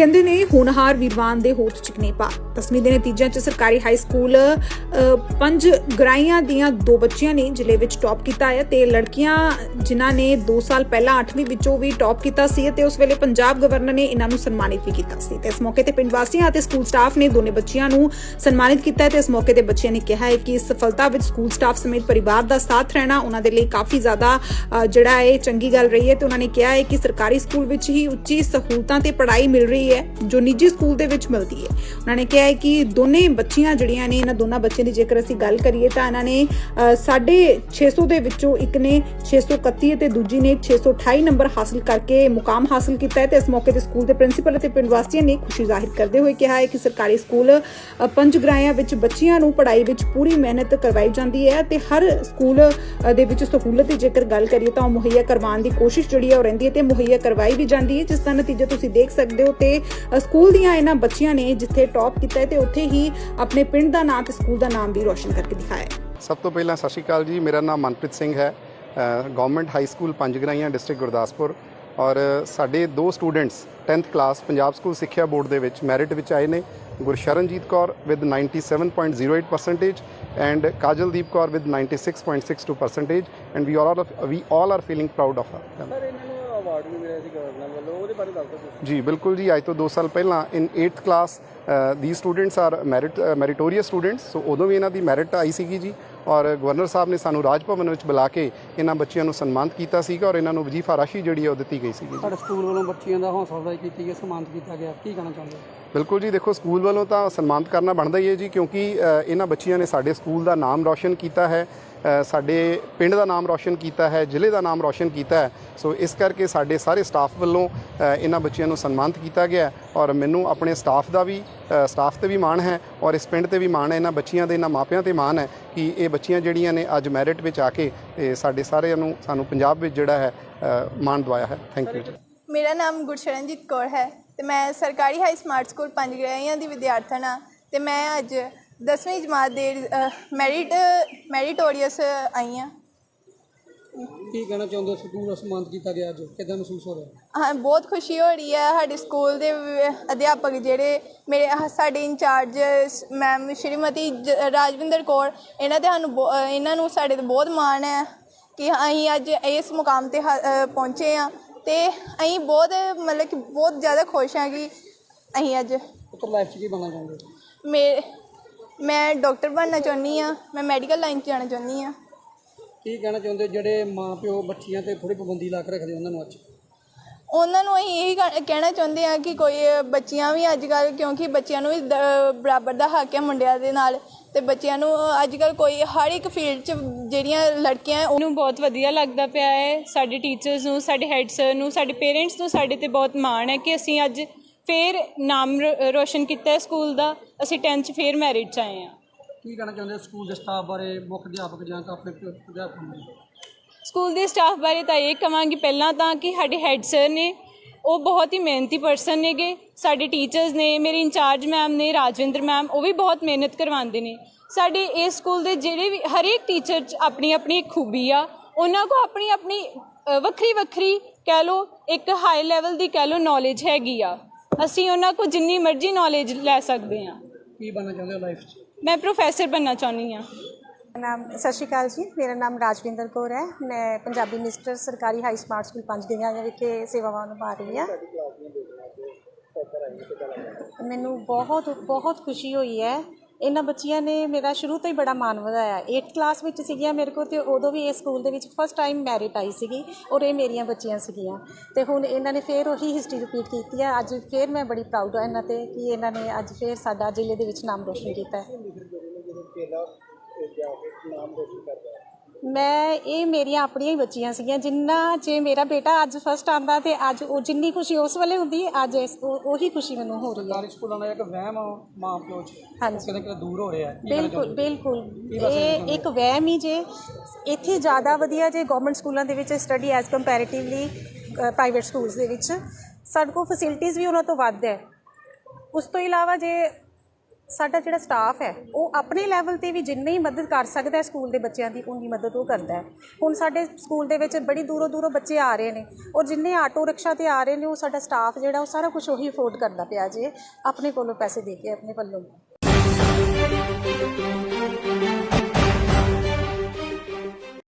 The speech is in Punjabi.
ਕਹਿੰਦੇ ਨੇ, ਹੋਣਹਾਰ ਵੀਰਵਾਨ ਦੇ ਹੋਠ ਚਿਕਨੇ ਪਾ। ਦਸਵੀਂ ਦੇ ਨਤੀਜਿਆਂ 'ਚ ਸਰਕਾਰੀ ਹਾਈ ਸਕੂਲ ਪੰਜ ਗਰਾਈਆਂ ਦੀਆਂ ਦੋ ਬੱਚੀਆਂ ਨੇ ਜ਼ਿਲ੍ਹੇ ਵਿੱਚ ਟੌਪ ਕੀਤਾ ਹੈ ਤੇ ਲੜਕੀਆਂ ਜਿਨ੍ਹਾਂ ਨੇ 2 ਸਾਲ ਪਹਿਲਾਂ 8ਵੀਂ ਵਿੱਚੋਂ ਵੀ ਟੌਪ ਕੀਤਾ ਸੀ ਤੇ ਉਸ ਵੇਲੇ ਪੰਜਾਬ ਗਵਰਨਰ ਨੇ ਇਹਨਾਂ ਨੂੰ ਸਨਮਾਨਿਤ ਵੀ ਕੀਤਾ ਸੀ। ਤੇ ਇਸ ਮੌਕੇ ਤੇ ਪਿੰਡ ਵਾਸੀਆਂ ਅਤੇ ਸਕੂਲ ਸਟਾਫ ਨੇ ਦੋਨੇ ਬੱਚੀਆਂ ਨੂੰ ਸਨਮਾਨਿਤ ਕੀਤਾ ਹੈ ਤੇ ਇਸ ਮੌਕੇ ਤੇ ਬੱਚਿਆਂ ਨੇ ਕਿਹਾ ਹੈ ਕਿ ਇਸ ਸਫਲਤਾ ਵਿੱਚ ਸਕੂਲ ਸਟਾਫ ਸਮੇਤ ਪਰਿਵਾਰ ਦਾ ਸਾਥ ਰਹਿਣਾ ਉਹਨਾਂ ਦੇ ਲਈ ਕਾਫੀ ਜ਼ਿਆਦਾ ਜਿਹੜਾ ਹੈ ਚੰਗੀ ਗੱਲ ਰਹੀ ਹੈ ਤੇ ਉਹਨਾਂ ਨੇ ਕਿਹਾ ਹੈ ਕਿ ਸਰਕਾਰੀ ਸਕੂਲ ਵਿੱਚ ਹੀ ਉੱਚੀ ਸਹੂਲਤਾਂ ਤੇ ਪੜ੍ਹਾਈ ਮਿਲ ਰਹੀ ਹੈ ਜੋ ਨਿੱਜੀ ਸਕੂਲ ਦੇ ਵਿੱਚ ਮਿਲਦੀ ਹੈ। ਉਹਨਾਂ ਨੇ ਕਿਹਾ ਹੈ ਕਿ ਦੋਨੇ ਬੱਚੀਆਂ ਜਿਹੜੀਆਂ ਨੇ ਇਹਨਾਂ ਦੋਨਾਂ ਬੱਚਿਆਂ ਦੀ ਜੇਕਰ ਅਸੀਂ ਗੱਲ ਕਰੀਏ ਤਾਂ ਇਹਨਾਂ ਨੇ ਅ, ਸਾਢੇ 600 ਦੇ ਵਿੱਚੋਂ ਇੱਕ ਨੇ 631 ਅਤੇ ਦੂਜੀ ਨੇ 628 ਨੰਬਰ ਹਾਸਲ ਕਰਕੇ ਮੁਕਾਮ ਹਾਸਲ ਕੀਤਾ ਹੈ ਤੇ ਇਸ ਮੌਕੇ ਤੇ ਸਕੂਲ ਦੇ ਪ੍ਰਿੰਸੀਪਲ ਅਤੇ ਪਿੰਡ ਵਾਸੀਆਂ ਨੇ ਖੁਸ਼ੀ ਜ਼ਾਹਿਰ ਕਰਦੇ ਹੋਏ ਕਿਹਾ ਹੈ ਕਿ ਸਰਕਾਰੀ ਸਕੂਲ ਪੰਜ ਗ੍ਰਾਇਆਂ ਵਿੱਚ ਬੱਚਿਆਂ ਨੂੰ ਪੜ੍ਹਾਈ ਵਿੱਚ ਪੂਰੀ ਮਿਹਨਤ ਕਰਵਾਈ ਜਾਂਦੀ ਹੈ ਤੇ ਹਰ ਸਕੂਲ ਦੇ ਵਿੱਚ ਸਹੂਲਤ ਦੀ ਜੇਕਰ ਗੱਲ ਕਰੀਏ ਤਾਂ ਉਹ ਮੁਹੱਈਆ ਕਰਵਾਉਣ ਦੀ ਕੋਸ਼ਿਸ਼ ਜਿਹੜੀ ਹੈ ਉਹ ਰਹਿੰਦੀ ਹੈ ਤੇ ਮੁਹੱਈਆ ਕਰਵਾਈ ਵੀ ਜਾਂਦੀ ਹੈ ਜਿਸ ਦਾ ਨਤੀਜਾ ਤੁਸੀਂ ਦੇਖ ਸਕਦੇ ਹੋ ਤੇ ਸਕੂਲ ਦੀਆਂ ਇਹਨਾਂ ਬੱਚੀਆਂ ਨੇ ਜਿੱਥੇ ਟੌਪ ਕੀਤਾ ਹੈ ਤੇ ਉੱਥੇ ਹੀ ਆਪਣੇ ਪਿੰਡ ਦਾ ਨਾਮ ਤੇ ਸਕੂਲ ਦਾ ਨਾਮ ਵੀ ਰੋਸ਼ਨ ਕਰਕੇ ਦਿਖਾਇਆ ਹੈ। ਸਭ ਤੋਂ ਪਹਿਲਾਂ ਸਤਿ ਸ਼੍ਰੀ ਅਕਾਲ ਜੀ ਮੇਰਾ ਨਾਮ ਮਨਪ੍ਰੀਤ ਸਿੰਘ ਹੈ। Government high school Panjgraian district Gurdaspur. ਔਰ ਸਾਡੇ ਦੋ students 10th class Punjab school ਸਿੱਖਿਆ ਬੋਰਡ ਦੇ ਵਿੱਚ ਮੈਰਿਟ ਵਿੱਚ ਆਏ ਨੇ। Gursharanjeet Kaur with 97.08% and Kajaldeep Kaur with 96.62% and we all are we all are feeling proud of her sir ਇਹਨਾਂ ਨੂੰ ਅਵਾਰਡ ਵੀ ਮਿਲਿਆ ਸੀ ਗਵਰਨਰ ਵੱਲੋਂ ਉਹਦੇ ਬਾਰੇ ਦੱਸ ਦਿਓ ਤੁਸੀਂ। ਜੀ ਬਿਲਕੁਲ ਜੀ ਅੱਜ ਤੋਂ 2 ਸਾਲ ਪਹਿਲਾਂ in 8th class the students are merit meritorious students so ਉਦੋਂ ਵੀ ਇਹਨਾਂ ਦੀ ਮੈਰਿਟ ਆਈ ਸੀਗੀ ਜੀ ਔਰ ਗਵਰਨਰ ਸਾਹਿਬ ਨੇ ਸਾਨੂੰ ਰਾਜ ਭਵਨ ਵਿੱਚ ਬੁਲਾ ਕੇ ਇਹਨਾਂ ਬੱਚਿਆਂ ਨੂੰ ਸਨਮਾਨਿਤ ਕੀਤਾ ਸੀਗਾ ਔਰ ਇਹਨਾਂ ਨੂੰ ਵਜ਼ੀਫਾ ਰਾਸ਼ੀ ਜਿਹੜੀ ਹੈ ਉਹ ਦਿੱਤੀ ਗਈ ਸੀਗੀ ਜੀ। ਸਾਡੇ ਸਕੂਲ ਵੱਲੋਂ ਬੱਚਿਆਂ ਦਾ ਹੌਸਲਾ ਅਫਜ਼ਾਈ ਕੀਤੀ ਗਈ ਸਨਮਾਨਿਤ ਕੀਤਾ ਗਿਆ ਕੀ ਕਹਿਣਾ ਚਾਹੁੰਦੇ ਹੋ? ਬਿਲਕੁਲ ਜੀ, ਦੇਖੋ, ਸਕੂਲ ਵੱਲੋਂ ਤਾਂ ਸਨਮਾਨਿਤ ਕਰਨਾ ਬਣਦਾ ਹੀ ਹੈ ਜੀ, ਕਿਉਂਕਿ ਇਹਨਾਂ ਬੱਚਿਆਂ ਨੇ ਸਾਡੇ ਸਕੂਲ ਦਾ ਨਾਮ ਰੌਸ਼ਨ ਕੀਤਾ ਹੈ ਸਾਡੇ ਪਿੰਡ ਦਾ ਨਾਮ ਰੌਸ਼ਨ ਕੀਤਾ ਹੈ, ਜ਼ਿਲ੍ਹੇ ਦਾ ਨਾਮ ਰੌਸ਼ਨ ਕੀਤਾ ਹੈ। ਸੋ, ਇਸ ਕਰਕੇ ਸਾਡੇ ਸਾਰੇ ਸਟਾਫ ਵੱਲੋਂ ਇਹਨਾਂ ਬੱਚਿਆਂ ਨੂੰ ਸਨਮਾਨਿਤ ਕੀਤਾ ਗਿਆ ਔਰ ਮੈਨੂੰ ਆਪਣੇ ਸਟਾਫ ਦਾ ਵੀ ਸਟਾਫ ਤੇ ਵੀ ਮਾਣ ਹੈ ਔਰ ਇਸ ਪਿੰਡ ਤੇ ਵੀ ਮਾਣ ਹੈ, ਇਹਨਾਂ ਬੱਚਿਆਂ ਦੇ, ਇਹਨਾਂ ਮਾਪਿਆਂ ਤੇ ਮਾਣ ਹੈ ਕਿ ਇਹ ਬੱਚੀਆਂ ਜਿਹੜੀਆਂ ਨੇ ਅੱਜ ਮੈਰਿਟ ਵਿੱਚ ਆ ਕੇ ਤੇ ਸਾਡੇ ਸਾਰਿਆਂ ਨੂੰ, ਸਾਨੂੰ ਪੰਜਾਬ ਵਿੱਚ ਜਿਹੜਾ ਹੈ ਮਾਣ ਦਵਾਇਆ ਹੈ। ਥੈਂਕ ਯੂ ਜੀ। ਮੇਰਾ ਨਾਮ ਗੁਰਸ਼ਰਨਜੀਤ ਕੌਰ ਹੈ। ਤੇ ਮੈਂ ਸਰਕਾਰੀ ਹਾਈ ਸਮਾਰਟ ਸਕੂਲ ਪੰਜ ਗ੍ਰਾਈਆਂ ਦੀ ਵਿਦਿਆਰਥਣ ਹਾਂ ਤੇ ਮੈਂ ਅੱਜ 10ਵੀਂ ਜਮਾਤ ਦੇ ਮੈਰਿਟ ਮੈਰਿਟੋਰੀਅਸ ਆਈ ਹਾਂ। ਕੀ ਕਹਿਣਾ ਚਾਹੁੰਦੇ ਹੋ? ਸਕੂਲ ਦਾ ਸਨਮਾਨਿਤ ਕੀਤਾ ਗਿਆ ਅੱਜ। ਕਿਦਾਂ ਮਹਿਸੂਸ ਹੋ ਰਿਹਾ? ਹਾਂ ਬਹੁਤ ਖੁਸ਼ੀ ਹੋ ਰਹੀ ਹੈ। ਸਾਡੇ ਸਕੂਲ ਦੇ ਅਧਿਆਪਕ ਜਿਹੜੇ ਮੇਰੇ ਸਾਡੇ in charge ma'am Shrimati Rajwinder Kaur ਇਹਨਾਂ ਤੇ ਸਾਨੂੰ ਇਹਨਾਂ ਨੂੰ ਸਾਡੇ ਤੇ ਬਹੁਤ ਮਾਣ ਹੈ ਕਿ ਅਸੀਂ ਅੱਜ ਇਸ ਮੁਕਾਮ ਤੇ ਪਹੁੰਚੇ ਆ ਤੇ ਅਸੀਂ ਬਹੁਤ ਮਤਲਬ ਕਿ ਬਹੁਤ ਜ਼ਿਆਦਾ ਖੁਸ਼ ਹਾਂ ਕਿ ਅਸੀਂ ਅੱਜ ਉੱਤਰ ਲਾਈਫ 'ਚ ਕੀ ਬਣਨਾ ਚਾਹੁੰਦੇ ਹੋ? ਮੇ ਮੈਂ ਡਾਕਟਰ ਬਣਨਾ ਚਾਹੁੰਦੀ ਆ ਮੈਂ ਮੈਡੀਕਲ ਲਾਈਨ 'ਚ ਜਾਣਾ ਚਾਹੁੰਦੀ ਆ ਕੀ ਕਹਿਣਾ ਚਾਹੁੰਦੇ ਹੋ ਜਿਹੜੇ ਮਾਂ ਪਿਓ ਬੱਚੀਆਂ ਤੇ ਥੋੜੀ ਪਾਬੰਦੀ ਲਾ ਕੇ ਰੱਖਦੇ ਉਹਨਾਂ ਨੂੰ ਅੱਜ? ਉਹਨਾਂ ਨੂੰ ਅਸੀਂ ਇਹੀ ਕਹਿ- ਕਹਿਣਾ ਚਾਹੁੰਦੇ ਆ ਕਿ ਕੋਈ ਬੱਚੀਆਂ ਵੀ ਅੱਜ ਕੱਲ ਕਿਉਂਕਿ ਬੱਚਿਆਂ ਨੂੰ ਵੀ ਦ- ਬਰਾਬਰ ਦਾ ਹੱਕ ਹੈ ਮੁੰਡਿਆਂ ਦੇ ਨਾਲ ਤੇ ਬੱਚਿਆਂ ਨੂੰ ਅੱਜ ਕੱਲ ਕੋਈ ਹਰ ਇੱਕ ਫੀਲਡ 'ਚ ਜਿਹੜੀਆਂ ਲੜਕੀਆਂ ਉਹ ਨੂੰ ਬਹੁਤ ਵਧੀਆ ਲੱਗਦਾ ਪਿਆ ਹੈ। ਸਾਡੇ ਟੀਚਰਸ ਨੂੰ ਸਾਡੇ ਹੈਡ ਸਰ ਨੂੰ ਸਾਡੇ ਪੇਰੈਂਟਸ ਨੂੰ ਸਾਡੇ ਤੇ ਬਹੁਤ ਮਾਣ ਹੈ ਕਿ ਅਸੀਂ ਅੱਜ ਫੇਰ ਨਾਮ ਰੋ- ਰੋਸ਼ਨ ਕੀਤਾ ਹੈ ਸਕੂਲ ਦਾ। ਅਸੀਂ 10th 'ਚ ਫੇਰ ਮੈਰਿਟ 'ਚ ਆਏ ਹਾਂ। ਕੀ ਕਹਿਣਾ ਚਾਹੁੰਦੇ ਹੋ ਸਕੂਲ ਦੇ ਸਟਾਫ ਬਾਰੇ ਮੁੱਖ ਅਧਿਆਪਕ ਜਾਂ ਤਾਂ ਆਪਣੇ ਪ- ਅਧਿਆਪਕਾਂ? ਬਾਰੇ ਸਕੂਲ ਦੇ ਸਟਾਫ ਬਾਰੇ ਤਾਂ ਇਹ ਕਵਾਂਗੀ ਪਹਿਲਾਂ ਤਾਂ ਕਿ ਸਾਡੇ ਹੈਡ ਸਰ ਨੇ ਉਹ ਬਹੁਤ ਹੀ ਮਿਹਨਤੀ ਪਰਸਨ ਨੇਗੇ। ਸਾਡੇ ਟੀਚਰਸ ਨੇ ਮੇਰੇ ਇੰਚਾਰਜ ਮੈਮ ਨੇ ਰਾਜਵਿੰਦਰ ਮੈਮ ਉਹ ਵੀ ਬਹੁਤ ਮਿਹਨਤ ਕਰਵਾਉਂਦੇ ਨੇ। ਸਾਡੇ ਇਸ ਸਕੂਲ ਦੇ ਜਿਹੜੇ ਵੀ ਹਰੇਕ ਟੀਚਰ 'ਚ ਆਪਣੀ ਆਪਣੀ ਇੱਕ ਖੂਬੀ ਆ ਉਹਨਾਂ ਕੋ ਆਪਣੀ ਆਪਣੀ ਵੱਖਰੀ ਵੱਖਰੀ ਕਹਿ ਲਓ ਇੱਕ ਹਾਈ ਲੈਵਲ ਦੀ ਕਹਿ ਲਓ ਨੌਲੇਜ ਹੈਗੀ ਆ। ਅਸੀਂ ਉਹਨਾਂ ਕੋ ਜਿੰਨੀ ਮਰਜ਼ੀ ਨੌਲੇਜ ਲੈ ਸਕਦੇ ਹਾਂ ਕੀ ਬਣਨਾ ਚਾਹੁੰਦੇ ਹੋ ਲਾਈਫ 'ਚ? ਮੈਂ ਪ੍ਰੋਫੈਸਰ ਬਣਨਾ ਚਾਹੁੰਦੀ ਹਾਂ ਨਾਮ, ਸਤਿ ਸ਼੍ਰੀ ਅਕਾਲ ਜੀ। ਮੇਰਾ ਨਾਮ ਰਾਜਵਿੰਦਰ ਕੌਰ ਹੈ। ਮੈਂ ਪੰਜਾਬੀ ਮਿਨਿਸਟਰ ਸਰਕਾਰੀ ਹਾਈ ਸਮਾਰਟ ਸਕੂਲ ਪੰਜ ਗਈਆਂ ਵਿਖੇ ਸੇਵਾਵਾਂ ਨਿਭਾ ਰਹੀ ਹਾਂ। ਮੈਨੂੰ ਬਹੁਤ ਬਹੁਤ ਖੁਸ਼ੀ ਹੋਈ ਹੈ। ਇਹਨਾਂ ਬੱਚੀਆਂ ਨੇ ਮੇਰਾ ਸ਼ੁਰੂ ਤੋਂ ਹੀ ਬੜਾ ਮਾਣ ਵਧਾਇਆ। 8th ਕਲਾਸ ਵਿੱਚ ਸੀਗੀਆਂ ਮੇਰੇ ਕੋਲ ਤੇ ਉਦੋਂ ਵੀ ਇਸ ਸਕੂਲ ਦੇ ਵਿੱਚ ਫਸਟ ਟਾਈਮ ਮੈਰਿਟ ਆਈ ਸੀਗੀ ਔਰ ਇਹ ਮੇਰੀਆਂ ਬੱਚੀਆਂ ਸੀਗੀਆਂ। ਤੇ ਹੁਣ ਇਹਨਾਂ ਨੇ ਫੇਰ ਉਹੀ ਹਿਸਟਰੀ ਰਿਪੀਟ ਕੀਤੀ ਹੈ। ਅੱਜ ਫੇਰ ਮੈਂ ਬੜੀ ਪ੍ਰਾਊਡ ਹਾਂ ਇਹਨਾਂ ਤੇ ਕਿ ਇਹਨਾਂ ਨੇ ਅੱਜ ਫੇਰ ਸਾਡਾ ਜ਼ਿਲ੍ਹੇ ਦੇ ਵਿੱਚ ਨਾਮ ਰੋਸ਼ਨ ਕੀਤਾ ਹੈ। ਮੈਂ ਇਹ ਮੇਰੀਆਂ ਆਪਣੀਆਂ ਹੀ ਬੱਚੀਆਂ ਸੀਗੀਆਂ ਜਿੰਨਾ ਜੇ ਮੇਰਾ ਬੇਟਾ ਅੱਜ ਫਸਟ ਆਂਦਾ ਤੇ ਅੱਜ ਉਹ ਜਿੰਨੀ ਖੁਸ਼ੀ ਉਸ ਵੇਲੇ ਹੁੰਦੀ ਅੱਜ ਇਸ ਉਹ- ਉਹੀ ਖੁਸ਼ੀ ਮੈਨੂੰ ਹੋ ਰਹੀ ਹੈ। ਸਰਕਾਰੀ ਸਕੂਲਾਂ ਦਾ ਇੱਕ ਵਹਿਮ ਆ ਮਾਂ ਪਿਓ 'ਚ। ਹਾਂਜੀ। ਕਿਤੇ ਕਿਤੇ ਦੂਰ ਹੋ ਰਿਹਾ ਕੀ ਬਿਲਕੁਲ ਬਿਲਕੁਲ। ਇਹ ਇੱਕ ਵਹਿਮ ਹੀ ਜੇ ਇੱਥੇ ਜ਼ਿਆਦਾ ਵਧੀਆ ਜੇ ਗਵਰਨਮੈਂਟ ਸਕੂਲਾਂ ਦੇ ਵਿੱਚ study as comparatively private schools ਦੇ ਵਿੱਚ ਸਾਡੇ ਕੋਲ ਫੈਸਿਲਿਟੀਆਂ ਵੀ ਉਹਨਾਂ ਤੋਂ ਵੱਧ ਹੈ। ਉਸ ਤੋਂ ਇਲਾਵਾ ਜੇ ਸਾਡਾ ਜਿਹੜਾ ਸਟਾਫ ਹੈ, ਉਹ ਆਪਣੇ ਲੈਵਲ ਤੇ ਵੀ ਜਿੰਨੀ ਮਦਦ ਕਰ ਸਕਦਾ ਹੈ ਸਕੂਲ ਦੇ ਬੱਚਿਆਂ ਦੀ, ਉਨੀ ਮਦਦ ਉਹ ਕਰਦਾ ਹੈ। ਹੁਣ ਸਾਡੇ ਸਕੂਲ ਦੇ ਵਿੱਚ ਬੜੀ ਦੂਰੋਂ ਦੂਰੋਂ ਬੱਚੇ ਆ ਰਹੇ ਨੇ ਔਰ ਜਿੰਨੇ ਆਟੋ ਰਿਕਸ਼ਾ ਤੇ ਆ ਰਹੇ ਨੇ, ਉਹ ਸਾਡਾ ਸਟਾਫ ਜਿਹੜਾ, ਉਹ ਸਾਰਾ ਕੁਝ ਉਹੀ ਅਫੋਰਡ ਕਰਦਾ ਪਿਆ ਜੇ, ਆਪਣੇ ਕੋਲੋਂ ਪੈਸੇ ਦੇ ਕੇ, ਆਪਣੇ ਵੱਲੋਂ।